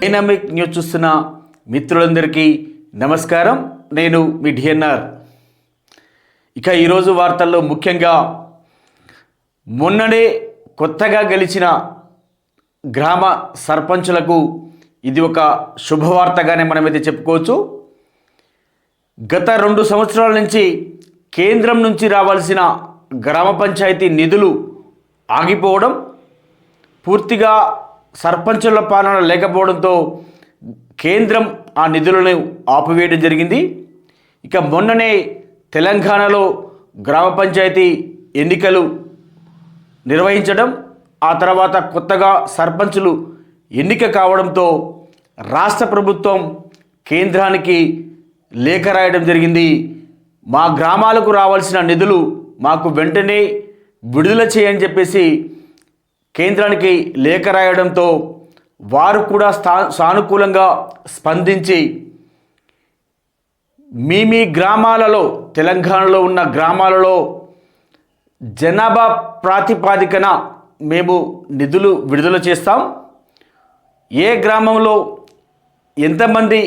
Dynamic news చూస్తున్న మిత్రులందరికీ నమస్కారం. నేను మీ డిఎన్ఆర్. ఇక ఈరోజు వార్తల్లో ముఖ్యంగా మొన్ననే కొత్తగా గెలిచిన గ్రామ సర్పంచులకు ఇది ఒక శుభవార్తగానే మనమైతే చెప్పుకోవచ్చు. గత రెండు సంవత్సరాల నుంచి కేంద్రం నుంచి రావాల్సిన గ్రామ పంచాయతీ నిధులు ఆగిపోవడం పూర్తిగా సర్పంచుల పాలన లేకపోవడంతో కేంద్రం ఆ నిధులను ఆపివేయడం జరిగింది. ఇక మొన్ననే తెలంగాణలో గ్రామ పంచాయతీ ఎన్నికలు నిర్వహించడం ఆ తర్వాత కొత్తగా సర్పంచులు ఎన్నిక కావడంతో రాష్ట్ర ప్రభుత్వం కేంద్రానికి లేఖ రాయడం జరిగింది. మా గ్రామాలకు రావాల్సిన నిధులు మాకు వెంటనే విడుదల చేయని చెప్పేసి కేంద్రానికి లేఖ రాయడంతో వారు కూడా స్థా సానుకూలంగా స్పందించి మీ మీ గ్రామాలలో తెలంగాణలో ఉన్న గ్రామాలలో జనాభా ప్రాతిపాదికన మేము నిధులు విడుదల చేస్తాం. ఏ గ్రామంలో ఎంతమంది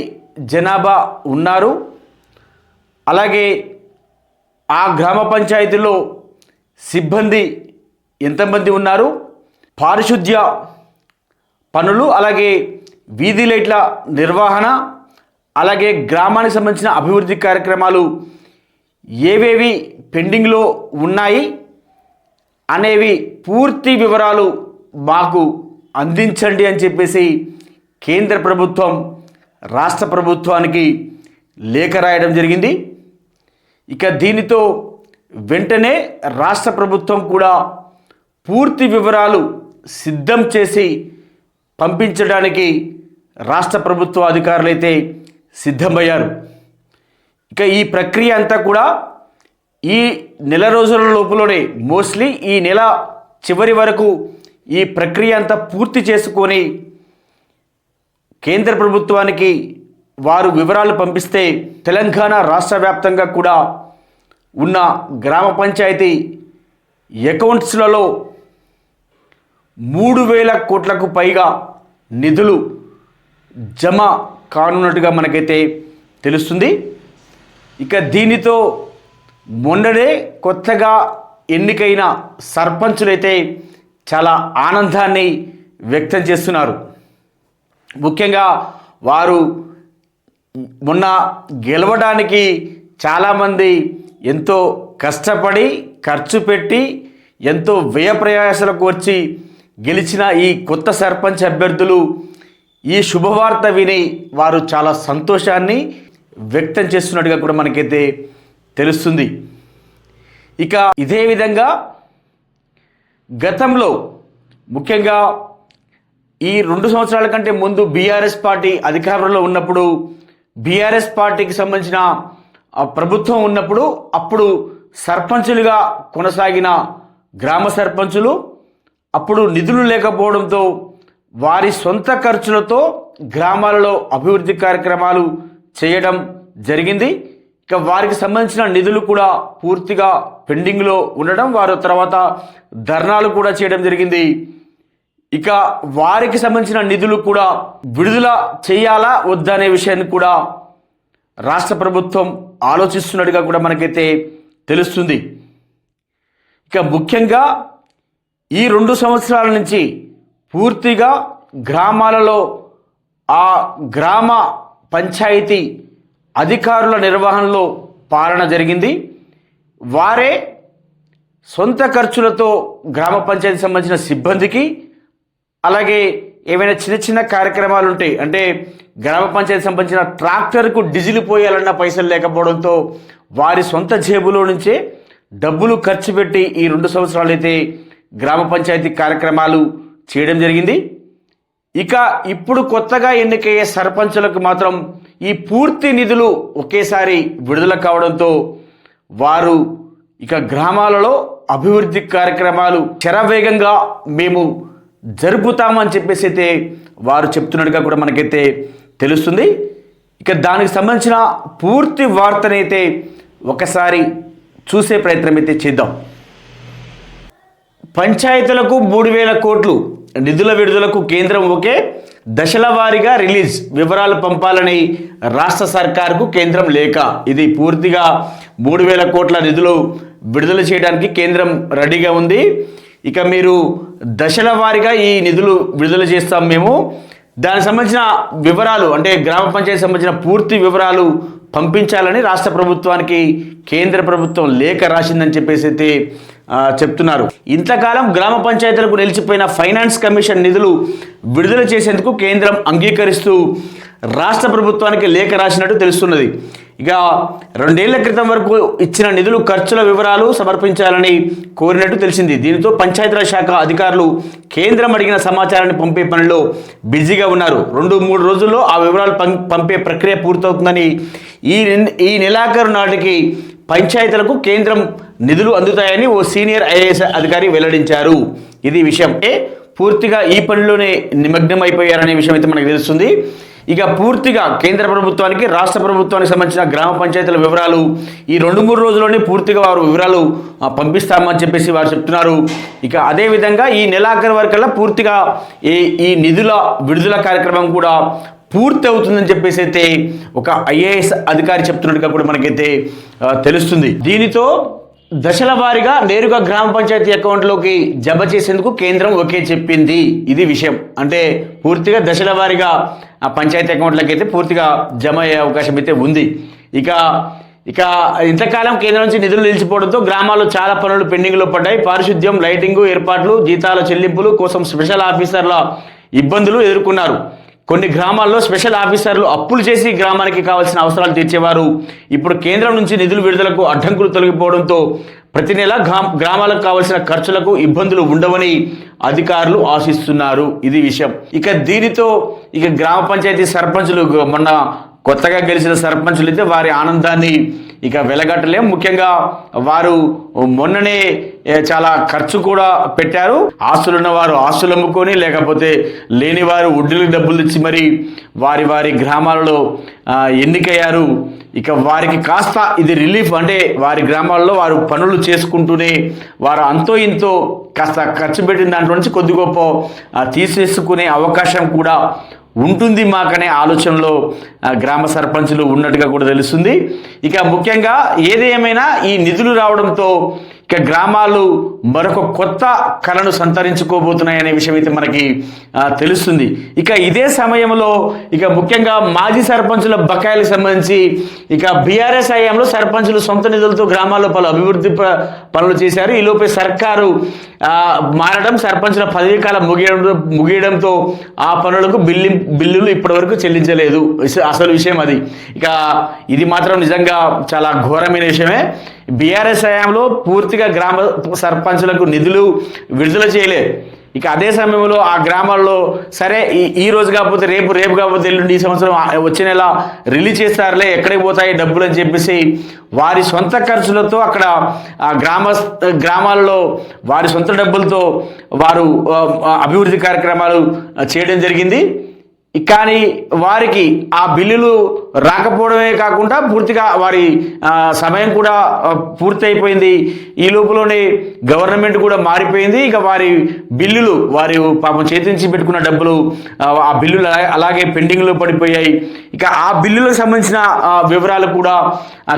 జనాభా ఉన్నారు? అలాగే ఆ గ్రామ పంచాయతీలో సిబ్బంది ఎంతమంది ఉన్నారు? పారిశుద్ధ్య పనులు అలాగే వీధి లైట్ల నిర్వహణ అలాగే గ్రామానికి సంబంధించిన అభివృద్ధి కార్యక్రమాలు ఏవేవి పెండింగ్లో ఉన్నాయి అనేవి పూర్తి వివరాలు మాకు అందించండి అని చెప్పేసి కేంద్ర ప్రభుత్వం రాష్ట్ర ప్రభుత్వానికి లేఖ రాయడం జరిగింది. ఇక దీనితో వెంటనే రాష్ట్ర ప్రభుత్వం కూడా పూర్తి వివరాలు సిద్ధం చేసి పంపించడానికి రాష్ట్ర ప్రభుత్వ అధికారులైతే సిద్ధమయ్యారు. ఇక ఈ ప్రక్రియ అంతా కూడా ఈ నెల రోజుల లోపులోనే మోస్ట్లీ ఈ నెల చివరి వరకు ఈ ప్రక్రియ అంతా పూర్తి చేసుకొని కేంద్ర ప్రభుత్వానికి వారు వివరాలు పంపిస్తే తెలంగాణ రాష్ట్ర వ్యాప్తంగా కూడా ఉన్న గ్రామ పంచాయతీ అకౌంట్స్లలో మూడు వేల కోట్లకు పైగా నిధులు జమ కానున్నట్టుగా మనకైతే తెలుస్తుంది. ఇక దీనితో మొన్ననే కొత్తగా ఎన్నికైన సర్పంచులైతే చాలా ఆనందాన్ని వ్యక్తం చేస్తున్నారు. ముఖ్యంగా వారు మొన్న గెలవడానికి చాలామంది ఎంతో కష్టపడి ఖర్చు పెట్టి ఎంతో వ్యయ ప్రయాసాలకు వచ్చి గెలిచిన ఈ కొత్త సర్పంచ్ అభ్యర్థులు ఈ శుభవార్త విని వారు చాలా సంతోషాన్ని వ్యక్తం చేస్తున్నట్టుగా కూడా మనకైతే తెలుస్తుంది. ఇక ఇదే విధంగా గతంలో ముఖ్యంగా ఈ రెండు సంవత్సరాల కంటే ముందు బీఆర్ఎస్ పార్టీ అధికారంలో ఉన్నప్పుడు బీఆర్ఎస్ పార్టీకి సంబంధించిన ప్రభుత్వం ఉన్నప్పుడు అప్పుడు సర్పంచులుగా కొనసాగిన గ్రామ సర్పంచులు అప్పుడు నిధులు లేకపోవడంతో వారి సొంత ఖర్చులతో గ్రామాలలో అభివృద్ధి కార్యక్రమాలు చేయడం జరిగింది. ఇక వారికి సంబంధించిన నిధులు కూడా పూర్తిగా పెండింగ్లో ఉండడం వారు తర్వాత ధర్నాలు కూడా చేయడం జరిగింది. ఇక వారికి సంబంధించిన నిధులు కూడా విడుదల చేయాలా వద్దా అనే విషయాన్ని కూడా రాష్ట్ర ప్రభుత్వం ఆలోచిస్తున్నట్టుగా కూడా మనకైతే తెలుస్తుంది. ఇక ముఖ్యంగా ఈ రెండు సంవత్సరాల నుంచి పూర్తిగా గ్రామాలలో ఆ గ్రామ పంచాయతీ అధికారుల నిర్వహణలో పాలన జరిగింది. వారే సొంత ఖర్చులతో గ్రామ పంచాయతీ సంబంధించిన సిబ్బందికి అలాగే ఏవైనా చిన్న చిన్న కార్యక్రమాలు ఉంటాయి అంటే గ్రామ పంచాయతీ సంబంధించిన ట్రాక్టర్కు డీజిల్ పోయాలన్న పైసలు లేకపోవడంతో వారి సొంత జేబులో నుంచే డబ్బులు ఖర్చు పెట్టి ఈ రెండు సంవత్సరాలు అయితే గ్రామ పంచాయతీ కార్యక్రమాలు చేయడం జరిగింది. ఇక ఇప్పుడు కొత్తగా ఎన్నికయ్యే సర్పంచులకు మాత్రం ఈ పూర్తి నిధులు ఒకేసారి విడుదల కావడంతో వారు ఇక గ్రామాలలో అభివృద్ధి కార్యక్రమాలు శరవేగంగా మేము జరుపుతామని చెప్పేసి అయితే వారు చెప్తున్నట్టుగా కూడా మనకైతే తెలుస్తుంది. ఇక దానికి సంబంధించిన పూర్తి వార్తనైతే ఒకసారి చూసే ప్రయత్నం అయితే చేద్దాం. పంచాయతీలకు మూడు వేల కోట్లు నిధుల విడుదలకు కేంద్రం ఓకే దశల వారీగా రిలీజ్ వివరాలు పంపాలని రాష్ట్ర సర్కార్కు కేంద్రం లేఖ ఇది పూర్తిగా మూడు వేల కోట్ల నిధులు విడుదల చేయడానికి కేంద్రం రెడీగా ఉంది. ఇక మీరు దశల వారీగా ఈ నిధులు విడుదల చేస్తాం మేము. దానికి సంబంధించిన వివరాలు అంటే గ్రామ పంచాయతీ సంబంధించిన పూర్తి వివరాలు పంపించాలని రాష్ట్ర ప్రభుత్వానికి కేంద్ర ప్రభుత్వం లేఖ రాసిందని చెప్పేసి అయితే చెప్తున్నారు. ఇంతకాలం గ్రామ పంచాయతీలకు నిలిచిపోయిన ఫైనాన్స్ కమిషన్ నిధులు విడుదల చేసేందుకు కేంద్రం అంగీకరిస్తూ రాష్ట్ర ప్రభుత్వానికి లేఖ రాసినట్టు తెలుస్తున్నది. ఇక రెండేళ్ళ క్రితం వరకు ఇచ్చిన నిధులు ఖర్చుల వివరాలు సమర్పించాలని కోరినట్టు తెలిసింది. దీనితో పంచాయతీరాజ్ శాఖ అధికారులు కేంద్రం అడిగిన సమాచారాన్ని పంపే పనిలో బిజీగా ఉన్నారు. రెండు మూడు రోజుల్లో ఆ వివరాలు పం- పంపే ప్రక్రియ పూర్తవుతుందని ఈ ఈ నెలాఖరు నాటికి పంచాయతీలకు కేంద్రం నిధులు అందుతాయని ఓ సీనియర్ ఐఏఎస్ అధికారి వెల్లడించారు. ఇది విషయం. ఏ పూర్తిగా ఈ పనిలోనే నిమగ్నం అయిపోయారనే విషయం అయితే మనకు తెలుస్తుంది. ఇక పూర్తిగా కేంద్ర ప్రభుత్వానికి రాష్ట్ర ప్రభుత్వానికి సంబంధించిన గ్రామ పంచాయతీల వివరాలు ఈ రెండు మూడు రోజుల్లోనే పూర్తిగా వారు వివరాలు పంపిస్తామని చెప్పేసి వారు చెప్తున్నారు. ఇక అదేవిధంగా ఈ నెలాఖరు వరకల్లా పూర్తిగా ఈ ఈ నిధుల విడుదల కార్యక్రమం కూడా పూర్తి అవుతుందని చెప్పేసి అయితే ఒక ఐఏఎస్ అధికారి చెప్తున్నట్టుగా కూడా మనకైతే తెలుస్తుంది. దీనితో దశల వారీగా నేరుగా గ్రామ పంచాయతీ అకౌంట్లోకి జమ చేసేందుకు కేంద్రం ఒకే చెప్పింది. ఇది విషయం. అంటే పూర్తిగా దశల వారీగా ఆ పంచాయతీ అకౌంట్లకి అయితే పూర్తిగా జమ అయ్యే అవకాశం అయితే ఉంది. ఇక ఇక ఇంతకాలం కేంద్రం నుంచి నిధులు నిలిచిపోవడంతో గ్రామాల్లో చాలా పనులు పెండింగ్లో పడ్డాయి. పారిశుద్ధ్యం లైటింగు ఏర్పాట్లు జీతాల చెల్లింపులు కోసం స్పెషల్ ఆఫీసర్ల ఇబ్బందులు ఎదుర్కొన్నారు. కొన్ని గ్రామాల్లో స్పెషల్ ఆఫీసర్లు అప్పులు చేసి గ్రామానికి కావాల్సిన అవసరాలు తీర్చేవారు. ఇప్పుడు కేంద్రం నుంచి నిధులు విడుదలకు అడ్డంకులు తొలగిపోవడంతో ప్రతి నెల గ్రామాలకు కావాల్సిన ఖర్చులకు ఇబ్బందులు ఉండవని అధికారులు ఆశిస్తున్నారు. ఇది విషయం. ఇక దీనితో ఇక గ్రామ పంచాయతీ సర్పంచులు మొన్న కొత్తగా గెలిచిన సర్పంచులు అయితే వారి ఆనందాన్ని ఇక వెలగట్టలేం. ముఖ్యంగా వారు మొన్ననే చాలా ఖర్చు కూడా పెట్టారు. ఆస్తులున్న వారు ఆస్తులు అమ్ముకొని లేకపోతే లేని వారు వడ్డీలు డబ్బులు ఇచ్చి మరి వారి వారి గ్రామాలలో ఎన్నికయ్యారు. ఇక వారికి కాస్త ఇది రిలీఫ్ అంటే వారి గ్రామాల్లో వారు పనులు చేసుకుంటూనే వారు అంతో ఇంతో కాస్త ఖర్చు పెట్టిన దాంట్లో నుంచి కొద్ది గొప్ప తీసేసుకునే అవకాశం కూడా ఉంటుంది మాకనే ఆలోచనలో గ్రామ సర్పంచులు ఉన్నట్టుగా కూడా తెలుస్తుంది. ఇక ముఖ్యంగా ఏది ఏమైనా ఈ నిధులు రావడంతో ఇక గ్రామాలు మరొక కొత్త కళను సంతరించుకోబోతున్నాయనే విషయం అయితే మనకి తెలుస్తుంది. ఇక ఇదే సమయంలో ఇక ముఖ్యంగా మాజీ సర్పంచుల బకాయిలకు సంబంధించి ఇక బీఆర్ఎస్ హయాంలో సర్పంచులు సొంత నిధులతో గ్రామాల్లో పలు అభివృద్ధి పనులు చేశారు. ఈ లోపే సర్కారు మారడం సర్పంచుల పదవీ కాలం ముగియడం ముగియడంతో ఆ పనులకు బిల్లి బిల్లులు ఇప్పటివరకు చెల్లించలేదు. అసలు విషయం అది. ఇక ఇది మాత్రం నిజంగా చాలా ఘోరమైన విషయమే. బీఆర్ఎస్ హయాంలో పూర్తిగా గ్రామ సర్పంచులకు నిధులు విడుదల చేయలే ఇక అదే సమయంలో ఆ గ్రామాల్లో సరే ఈ ఈ రోజు కాకపోతే రేపు రేపు కాకపోతే ఎల్లుండి ఈ సంవత్సరం వచ్చే నెల రిలీజ్ చేస్తారులే ఎక్కడికి పోతాయి డబ్బులు అని చెప్పేసి వారి సొంత ఖర్చులతో అక్కడ ఆ గ్రామ గ్రామాల్లో వారి సొంత డబ్బులతో వారు అభివృద్ధి కార్యక్రమాలు చేయడం జరిగింది. కానీ వారికి ఆ బిల్లులు రాకపోవడమే కాకుండా పూర్తిగా వారి సమయం కూడా పూర్తయిపోయింది. పూర్తి అయిపోయింది ఈ లోపలనే గవర్నమెంట్ కూడా మారిపోయింది. ఇక వారి బిల్లులు వారి పాపం చేతించి పెట్టుకున్న డబ్బులు ఆ, బిల్లులు అలాగే పెండింగ్లో పడిపోయాయి. ఇక ఆ బిల్లులకు సంబంధించిన వివరాలు కూడా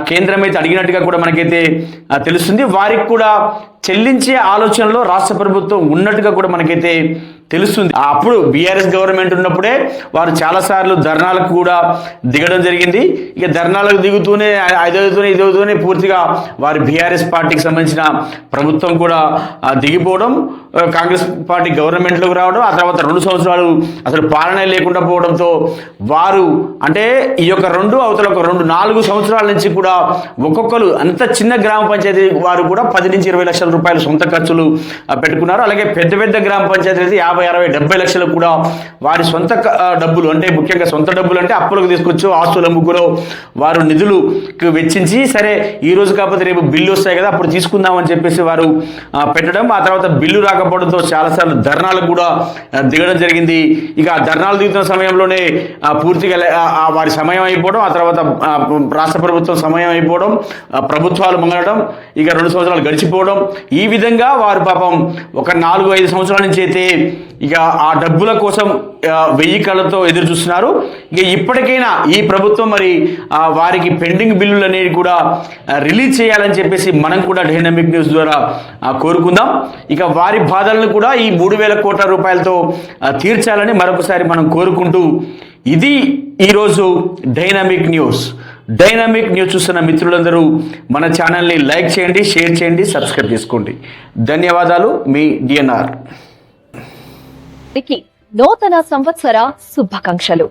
కేంద్రం అయితే అడిగినట్టుగా కూడా మనకైతే తెలుస్తుంది. వారికి కూడా చెల్లించే ఆలోచనలో రాష్ట్ర ప్రభుత్వం ఉన్నట్టుగా కూడా మనకైతే తెలుస్తుంది. అప్పుడు బీఆర్ఎస్ గవర్నమెంట్ ఉన్నప్పుడే వారు చాలాసార్లు ధర్నాలకు కూడా దిగడం జరిగింది. ఇక ధర్నాలకు దిగుతూనే అది అవుతూనే ఇది అవుతూనే పూర్తిగా వారి బీఆర్ఎస్ పార్టీకి సంబంధించిన ప్రభుత్వం కూడా దిగిపోవడం కాంగ్రెస్ పార్టీ గవర్నమెంట్లోకి రావడం ఆ తర్వాత రెండు సంవత్సరాలు అసలు పాలన లేకుండా పోవడంతో వారు అంటే ఈ యొక్క రెండు అవతల ఒక రెండు నాలుగు సంవత్సరాల నుంచి కూడా ఒక్కొక్కరు అంత చిన్న గ్రామ పంచాయతీ వారు కూడా పది నుంచి ఇరవై లక్షల రూపాయలు సొంత ఖర్చులు పెట్టుకున్నారు. అలాగే పెద్ద పెద్ద గ్రామ పంచాయతీలు అయితే యాభై అరవై డెబ్బై లక్షలు కూడా వారి సొంత డబ్బులు అంటే ముఖ్యంగా సొంత డబ్బులు అంటే అప్పులకు తీసుకొచ్చు ఆస్తులు అమ్ముకులో వారు నిధులు వెచ్చించి సరే ఈ రోజు కాకపోతే రేపు బిల్లు వస్తాయి కదా అప్పుడు తీసుకుందామని చెప్పేసి వారు పెట్టడం. ఆ తర్వాత బిల్లు రాకపోవడంతో చాలాసార్లు ధర్నాలు కూడా దిగడం జరిగింది. ఇక ఆ ధర్నాలు దిగుతున్న సమయంలోనే పూర్తిగా వారి సమయం అయిపోవడం ఆ తర్వాత రాష్ట్ర ప్రభుత్వం సమయం అయిపోవడం ప్రభుత్వాలు మంగళడం ఇక రెండు సంవత్సరాలు గడిచిపోవడం. ఈ విధంగా వారు పాపం ఒక నాలుగు ఐదు సంవత్సరాల నుంచి అయితే ఇక ఆ డబ్బుల కోసం వెయ్యి కళ్ళతో ఎదురు చూస్తున్నారు. ఇక ఇప్పటికైనా ఈ ప్రభుత్వం మరి వారికి పెండింగ్ బిల్లులు అనేవి కూడా రిలీజ్ చేయాలని చెప్పేసి మనం కూడా డైనమిక్ న్యూస్ ద్వారా కోరుకుందాం. ఇక వారి బాధలను కూడా ఈ మూడు వేల కోట్ల రూపాయలతో తీర్చాలని మరొకసారి మనం కోరుకుంటూ ఇది ఈరోజు డైనమిక్ న్యూస్. డైనమిక్ న్యూస్ చూస్తున్న మిత్రులందరూ మన ఛానల్ని లైక్ చేయండి షేర్ చేయండి సబ్స్క్రైబ్ చేసుకోండి. ధన్యవాదాలు మీ డిఎన్ఆర్. నూతన సంవత్సర శుభాకాంక్షలు.